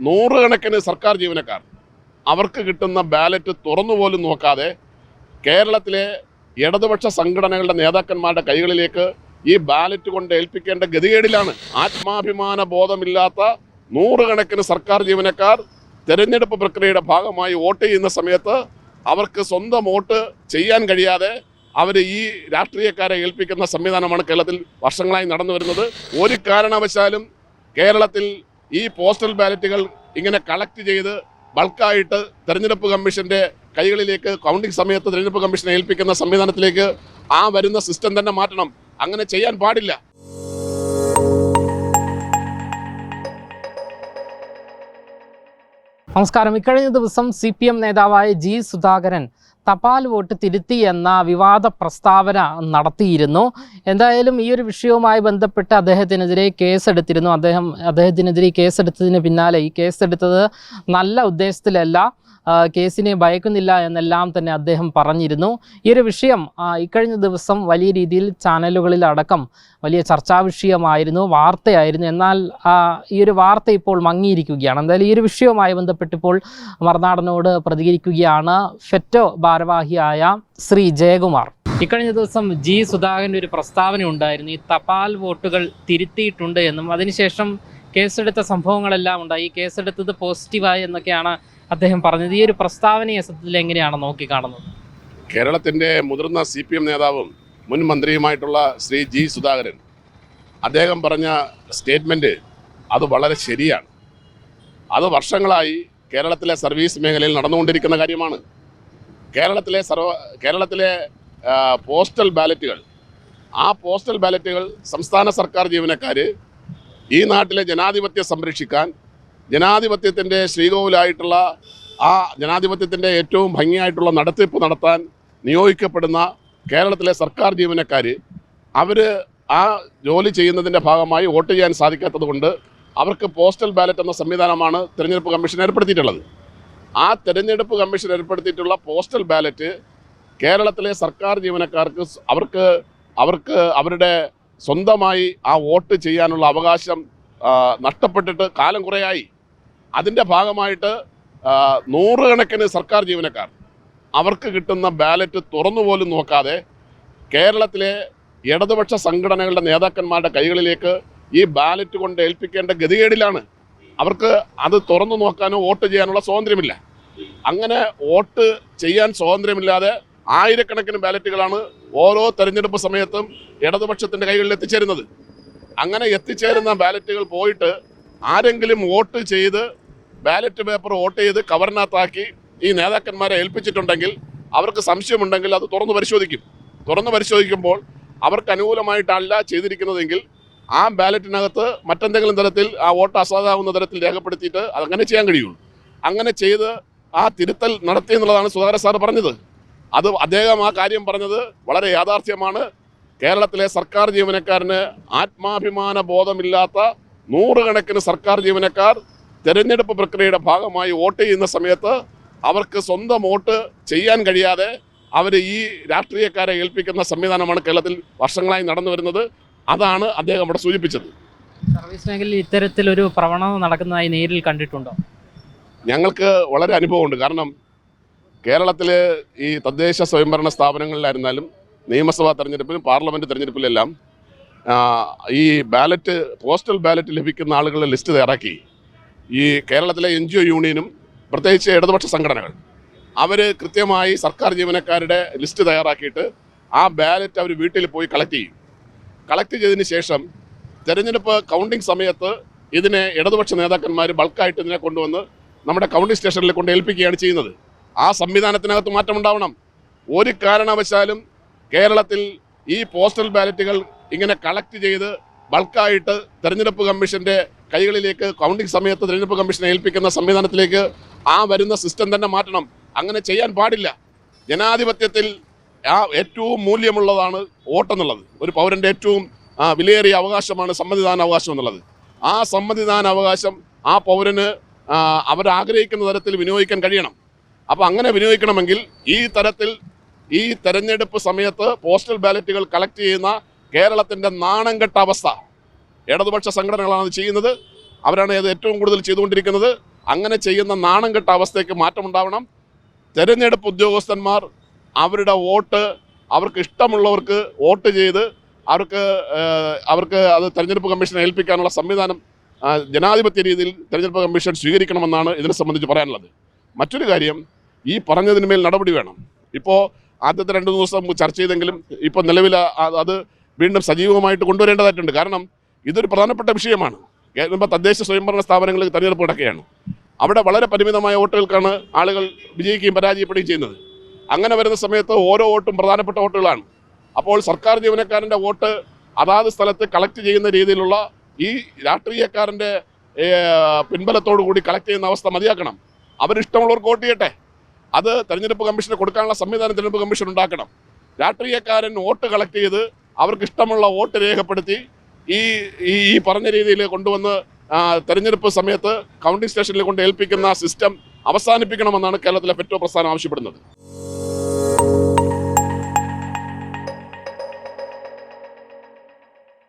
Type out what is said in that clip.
നൂറുകണക്കിന് സർക്കാർ ജീവനക്കാർ അവർക്ക് കിട്ടുന്ന ബാലറ്റ് തുറന്നു പോലും നോക്കാതെ കേരളത്തിലെ ഇടതുപക്ഷ സംഘടനകളുടെ നേതാക്കന്മാരുടെ കൈകളിലേക്ക് ഈ ബാലറ്റ് കൊണ്ട് ഏൽപ്പിക്കേണ്ട ഗതികേടിലാണ്. ആത്മാഭിമാന ബോധമില്ലാത്ത നൂറുകണക്കിന് സർക്കാർ ജീവനക്കാർ തെരഞ്ഞെടുപ്പ് പ്രക്രിയയുടെ ഭാഗമായി വോട്ട് ചെയ്യുന്ന സമയത്ത് അവർക്ക് സ്വന്തം വോട്ട് ചെയ്യാൻ കഴിയാതെ അവർ ഈ രാഷ്ട്രീയക്കാരെ ഏൽപ്പിക്കുന്ന സംവിധാനമാണ് കേരളത്തിൽ വർഷങ്ങളായി നടന്നു വരുന്നത് ഒരു കാരണവശാലും കേരളത്തിൽ ഈ പോസ്റ്റൽ ബാലറ്റുകൾ ഇങ്ങനെ കളക്ട് ചെയ്ത് ബൾക്കായിട്ട് തെരഞ്ഞെടുപ്പ് കമ്മീഷന്റെ കൈകളിലേക്ക് കൗണ്ടിംഗ് സമയത്ത് തെരഞ്ഞെടുപ്പ് കമ്മീഷനെ ഏൽപ്പിക്കുന്ന സംവിധാനത്തിലേക്ക് ആ വരുന്ന സിസ്റ്റം തന്നെ മാറ്റണം. അങ്ങനെ ചെയ്യാൻ പാടില്ല. നമസ്കാരം. ഇക്കഴിഞ്ഞ ദിവസം സി പി എം നേതാവായ ജി സുധാകരൻ തപാൽ വോട്ട് തിരുത്തി എന്ന വിവാദ പ്രസ്താവന നടത്തിയിരുന്നു. എന്തായാലും ഈ ഒരു വിഷയവുമായി ബന്ധപ്പെട്ട് അദ്ദേഹത്തിനെതിരെ കേസെടുത്തിരുന്നു. അദ്ദേഹം അദ്ദേഹത്തിനെതിരെ കേസെടുത്തതിന് പിന്നാലെ ഈ കേസെടുത്തത് നല്ല ഉദ്ദേശത്തിലല്ല. കേസിനെ ഭയക്കുന്നില്ല എന്നെല്ലാം തന്നെ അദ്ദേഹം പറഞ്ഞിരുന്നു. ഈ ഒരു വിഷയം ഇക്കഴിഞ്ഞ ദിവസം വലിയ രീതിയിൽ ചാനലുകളിൽ അടക്കം വലിയ ചർച്ചാ വിഷയമായിരുന്നു വാർത്തയായിരുന്നു. എന്നാൽ ഈ ഒരു വാർത്ത ഇപ്പോൾ മങ്ങിയിരിക്കുകയാണ്. എന്തായാലും ഈ ഒരു വിഷയവുമായി ബന്ധപ്പെട്ട് ഇപ്പോൾ മറുനാടനോട് പ്രതികരിക്കുകയാണ് ഫെറ്റോ ഭാരവാഹിയായ ശ്രീ ജയകുമാർ. ഇക്കഴിഞ്ഞ ദിവസം ജി സുധാകരന്റെ ഒരു പ്രസ്താവന ഉണ്ടായിരുന്നു. ഈ തപാൽ വോട്ടുകൾ തിരുത്തിയിട്ടുണ്ട് എന്നും അതിനുശേഷം കേസെടുത്ത സംഭവങ്ങളെല്ലാം ഉണ്ടായി. കേസെടുത്തത് പോസിറ്റീവായി എന്നൊക്കെയാണ് അദ്ദേഹം പറഞ്ഞത് ഈ ഒരു പ്രസ്താവനയെ സത്യത്തിൽ എങ്ങനെയാണ് നോക്കിക്കാണുന്നത് കേരളത്തിന്റെ മുതിർന്ന സി പി എം നേതാവും മുൻ മന്ത്രിയുമായിട്ടുള്ള ശ്രീ ജി സുധാകരൻ അദ്ദേഹം പറഞ്ഞ സ്റ്റേറ്റ്മെന്റ് അത് വളരെ ശരിയാണ്. അത് വർഷങ്ങളായി കേരളത്തിലെ സർവീസ് മേഖലയിൽ നടന്നുകൊണ്ടിരിക്കുന്ന കാര്യമാണ്. കേരളത്തിലെ സർവ കേരളത്തിലെ പോസ്റ്റൽ ബാലറ്റുകൾ ആ പോസ്റ്റൽ ബാലറ്റുകൾ സംസ്ഥാന സർക്കാർ ജീവനക്കാർ ഈ നാട്ടിലെ ജനാധിപത്യം സംരക്ഷിക്കാൻ ജനാധിപത്യത്തിന്റെ ശ്രീകോവിലായിട്ടുള്ള ആ ജനാധിപത്യത്തിന്റെ ഏറ്റവും ഭംഗിയായിട്ടുള്ള നടത്തിപ്പ് നടത്താൻ നിയോഗിക്കപ്പെടുന്ന കേരളത്തിലെ സർക്കാർ ജീവനക്കാർ അവർ ആ ജോലി ചെയ്യുന്നതിന്റെ ഭാഗമായി വോട്ട് ചെയ്യാൻ സാധിക്കാത്തത് കൊണ്ട് അവർക്ക് പോസ്റ്റൽ ബാലറ്റ് എന്ന സംവിധാനമാണ് തിരഞ്ഞെടുപ്പ് കമ്മീഷൻ ഏർപ്പെടുത്തിയിട്ടുള്ളത്. ആ തിരഞ്ഞെടുപ്പ് കമ്മീഷൻ ഏർപ്പെടുത്തിയിട്ടുള്ള പോസ്റ്റൽ ബാലറ്റ് കേരളത്തിലെ സർക്കാർ ജീവനക്കാർക്ക് അവർക്ക് അവർക്ക് അവരുടെ സ്വന്തമായി ആ വോട്ട് ചെയ്യാനുള്ള അവകാശം നഷ്ടപ്പെട്ടിട്ട് കാലം കുറേയായി. അതിന്റെ ഭാഗമായിട്ട് നൂറുകണക്കിന് സർക്കാർ ജീവനക്കാർ അവർക്ക് കിട്ടുന്ന ബാലറ്റ് തുറന്നു പോലും നോക്കാതെ കേരളത്തിലെ ഇടതുപക്ഷ സംഘടനകളുടെ നേതാക്കന്മാരുടെ കൈകളിലേക്ക് ഈ ബാലറ്റ് കൊണ്ട് ഏൽപ്പിക്കേണ്ട ഗതികേടിലാണ്. അവർക്ക് അത് തുറന്നു നോക്കാനോ വോട്ട് ചെയ്യാനുള്ള സ്വാതന്ത്ര്യമില്ല. അങ്ങനെ വോട്ട് ചെയ്യാൻ സ്വാതന്ത്ര്യമില്ലാതെ ആയിരക്കണക്കിന് ബാലറ്റുകളാണ് ഓരോ തെരഞ്ഞെടുപ്പ് സമയത്തും ഇടതുപക്ഷത്തിന്റെ കൈകളിൽ എത്തിച്ചേരുന്നത്. അങ്ങനെ എത്തിച്ചേരുന്ന ബാലറ്റുകൾ പോയിട്ട് ആരെങ്കിലും വോട്ട് ചെയ്ത് ബാലറ്റ് പേപ്പർ വോട്ട് ചെയ്ത് കവറിനകത്താക്കി ഈ നേതാക്കന്മാരെ ഏൽപ്പിച്ചിട്ടുണ്ടെങ്കിൽ അവർക്ക് സംശയമുണ്ടെങ്കിൽ അത് തുറന്നു പരിശോധിക്കും. തുറന്നു പരിശോധിക്കുമ്പോൾ അവർക്ക് അനുകൂലമായിട്ടല്ല ചെയ്തിരിക്കുന്നതെങ്കിൽ ആ ബാലറ്റിനകത്ത് മറ്റെന്തെങ്കിലും തരത്തിൽ ആ വോട്ട് അസാധാവുന്ന തരത്തിൽ രേഖപ്പെടുത്തിയിട്ട് അതങ്ങനെ ചെയ്യാൻ കഴിയുള്ളൂ. അങ്ങനെ ചെയ്ത് ആ തിരുത്തൽ നടത്തി എന്നുള്ളതാണ് സുധാകര സാർ പറഞ്ഞത്. അത് അദ്ദേഹം ആ കാര്യം പറഞ്ഞത് വളരെ യാഥാർത്ഥ്യമാണ്. കേരളത്തിലെ സർക്കാർ ജീവനക്കാരന് ആത്മാഭിമാന ബോധമില്ലാത്ത നൂറുകണക്കിന് സർക്കാർ ജീവനക്കാർ തെരഞ്ഞെടുപ്പ് പ്രക്രിയയുടെ ഭാഗമായി വോട്ട് ചെയ്യുന്ന സമയത്ത് അവർക്ക് സ്വന്തം വോട്ട് ചെയ്യാൻ കഴിയാതെ അവർ ഈ രാഷ്ട്രീയക്കാരെ ഏൽപ്പിക്കുന്ന സംവിധാനമാണ് കേരളത്തിൽ വർഷങ്ങളായി നടന്നു വരുന്നത്. അതാണ് അദ്ദേഹം അവിടെ സൂചിപ്പിച്ചത്. സർവീസ് മേഖലയിൽ ഇത്തരത്തിലൊരു പ്രവണത നടക്കുന്നതായി നേരിൽ കണ്ടിട്ടുണ്ടോ? ഞങ്ങൾക്ക് വളരെ അനുഭവമുണ്ട്. കാരണം കേരളത്തിൽ ഈ തദ്ദേശ സ്വയംഭരണ സ്ഥാപനങ്ങളിലായിരുന്നാലും നിയമസഭാ തെരഞ്ഞെടുപ്പിലും പാർലമെന്റ് തെരഞ്ഞെടുപ്പിലെല്ലാം ഈ ബാലറ്റ് പോസ്റ്റൽ ബാലറ്റ് ലഭിക്കുന്ന ആളുകളുടെ ലിസ്റ്റ് തയ്യാറാക്കി. ഈ കേരളത്തിലെ എൻ ജി ഒ യൂണിയനും പ്രത്യേകിച്ച് ഇടതുപക്ഷ സംഘടനകൾ അവർ കൃത്യമായി സർക്കാർ ജീവനക്കാരുടെ ലിസ്റ്റ് തയ്യാറാക്കിയിട്ട് ആ ബാലറ്റ് അവർ വീട്ടിൽ പോയി കളക്ട് ചെയ്യും. കളക്ട് ചെയ്തതിന് ശേഷം തെരഞ്ഞെടുപ്പ് കൗണ്ടിംഗ് സമയത്ത് ഇതിനെ ഇടതുപക്ഷ നേതാക്കന്മാർ ബൾക്കായിട്ട് ഇതിനെ കൊണ്ടുവന്ന് നമ്മുടെ കൗണ്ടിംഗ് സ്റ്റേഷനിൽ കൊണ്ട് ഏൽപ്പിക്കുകയാണ് ചെയ്യുന്നത്. ആ സംവിധാനത്തിനകത്ത് മാറ്റമുണ്ടാവണം ഒരു കാരണവശാലും കേരളത്തിൽ ഈ പോസ്റ്റൽ ബാലറ്റുകൾ ഇങ്ങനെ കളക്ട് ചെയ്ത് ബൾക്കായിട്ട് തെരഞ്ഞെടുപ്പ് കമ്മീഷന്റെ കൈകളിലേക്ക് കൗണ്ടിംഗ് സമയത്ത് തിരഞ്ഞെടുപ്പ് കമ്മീഷനെ ഏൽപ്പിക്കുന്ന സംവിധാനത്തിലേക്ക് ആ വരുന്ന സിസ്റ്റം തന്നെ മാറ്റണം. അങ്ങനെ ചെയ്യാൻ പാടില്ല. ജനാധിപത്യത്തിൽ ആ ഏറ്റവും മൂല്യമുള്ളതാണ് വോട്ടെന്നുള്ളത്. ഒരു പൗരന്റെ ഏറ്റവും വിലയേറിയ അവകാശമാണ് സമ്മതിദാന അവകാശം എന്നുള്ളത്. ആ സമ്മതിദാന അവകാശം ആ പൗരന് അവരാഗ്രഹിക്കുന്ന തരത്തിൽ വിനിയോഗിക്കാൻ കഴിയണം. അപ്പോൾ അങ്ങനെ വിനിയോഗിക്കണമെങ്കിൽ ഈ തരത്തിൽ ഈ തെരഞ്ഞെടുപ്പ് സമയത്ത് പോസ്റ്റൽ ബാലറ്റുകൾ കളക്ട് ചെയ്യുന്ന കേരളത്തിന്റെ നാണം കെട്ട അവസ്ഥ. ഇടതുപക്ഷ സംഘടനകളാണ് അത് ചെയ്യുന്നത്. അവരാണ് അത് ഏറ്റവും കൂടുതൽ ചെയ്തുകൊണ്ടിരിക്കുന്നത്. അങ്ങനെ ചെയ്യുന്ന നാണം കെട്ട അവസ്ഥയ്ക്ക് മാറ്റമുണ്ടാവണം. തെരഞ്ഞെടുപ്പ് ഉദ്യോഗസ്ഥന്മാർ അവരുടെ വോട്ട് അവർക്ക് ഇഷ്ടമുള്ളവർക്ക് വോട്ട് ചെയ്ത് അവർക്ക് അവർക്ക് അത് തെരഞ്ഞെടുപ്പ് കമ്മീഷനെ ഏൽപ്പിക്കാനുള്ള സംവിധാനം ജനാധിപത്യ രീതിയിൽ തെരഞ്ഞെടുപ്പ് കമ്മീഷൻ സ്വീകരിക്കണമെന്നാണ് ഇതിനെ സംബന്ധിച്ച് പറയാനുള്ളത്. മറ്റൊരു കാര്യം ഈ പറഞ്ഞതിന് മേൽ നടപടി വേണം. ഇപ്പോൾ ആദ്യത്തെ രണ്ട് ദിവസം ചർച്ച ചെയ്തെങ്കിലും ഇപ്പോൾ നിലവിൽ അത് വീണ്ടും സജീവമായിട്ട് കൊണ്ടുവരേണ്ടതായിട്ടുണ്ട്. കാരണം ഇതൊരു പ്രധാനപ്പെട്ട വിഷയമാണ്. ഇപ്പോൾ തദ്ദേശ സ്വയംഭരണ സ്ഥാപനങ്ങളിൽ തെരഞ്ഞെടുപ്പ് നടക്കുകയാണ്. അവിടെ വളരെ പരിമിതമായ വോട്ടുകൾക്കാണ് ആളുകൾ വിജയിക്കുകയും പരാജയപ്പെടുകയും ചെയ്യുന്നത്. അങ്ങനെ വരുന്ന സമയത്ത് ഓരോ വോട്ടും പ്രധാനപ്പെട്ട വോട്ടുകളാണ്. അപ്പോൾ സർക്കാർ ജീവനക്കാരന്റെ വോട്ട് അതാത് സ്ഥലത്ത് കളക്ട് ചെയ്യുന്ന രീതിയിലുള്ള ഈ രാഷ്ട്രീയക്കാരന്റെ പിൻബലത്തോടു കൂടി കളക്ട് ചെയ്യുന്ന അവസ്ഥ മതിയാക്കണം. അവരിഷ്ടമുള്ളവർക്ക് വോട്ട് ചെയ്യട്ടെ. അത് തെരഞ്ഞെടുപ്പ് കമ്മീഷന് കൊടുക്കാനുള്ള സംവിധാനം തെരഞ്ഞെടുപ്പ് കമ്മീഷൻ ഉണ്ടാക്കണം. രാഷ്ട്രീയക്കാരൻ വോട്ട് കളക്ട് ചെയ്ത് അവർക്ക് ഇഷ്ടമുള്ള വോട്ട് രേഖപ്പെടുത്തി ഈ ഈ പറഞ്ഞ രീതിയിൽ കൊണ്ടുവന്ന് തെരഞ്ഞെടുപ്പ് സമയത്ത് കൗണ്ടിംഗ് സ്റ്റേഷനിൽ കൊണ്ട് ഏൽപ്പിക്കുന്ന സിസ്റ്റം അവസാനിപ്പിക്കണമെന്നാണ് കേരളത്തിലെ പെറ്റോ പ്രസ്ഥാനം ആവശ്യപ്പെടുന്നത്.